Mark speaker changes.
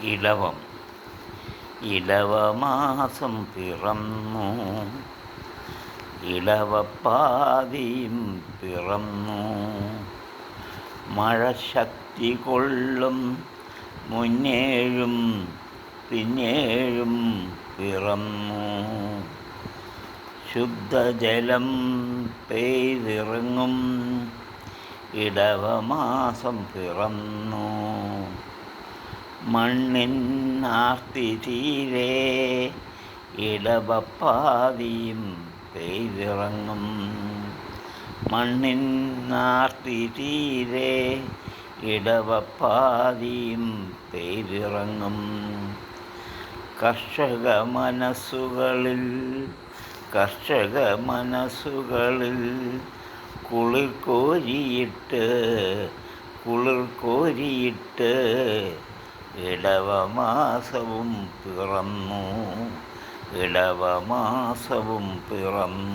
Speaker 1: ഇടവം ഇളവമാസം പിറന്നു. ഇളവപ്പാതിയും പിറന്നു. മഴ ശക്തി കൊള്ളും. മുന്നേഴും പിന്നേഴും പിറന്നു. ശുദ്ധജലം പെയ്തിറങ്ങും. ഇടവമാസം പിറന്നു. മണ്ണിൻ ആർത്തി തീരെ ഇടവപ്പാതിയും പെയ്തിറങ്ങും. മണ്ണിൻ ആർത്തി തീരെ ഇടവപ്പാതിയും പെയ്തിറങ്ങും. കർഷക മനസ്സുകളിൽ കർഷക മനസ്സുകളിൽ കുളിർ കോരിയിട്ട് കുളിർ കോരിയിട്ട് ഇടവമാസവും പിറന്നു. ഇടവമാസവും പിറന്നു.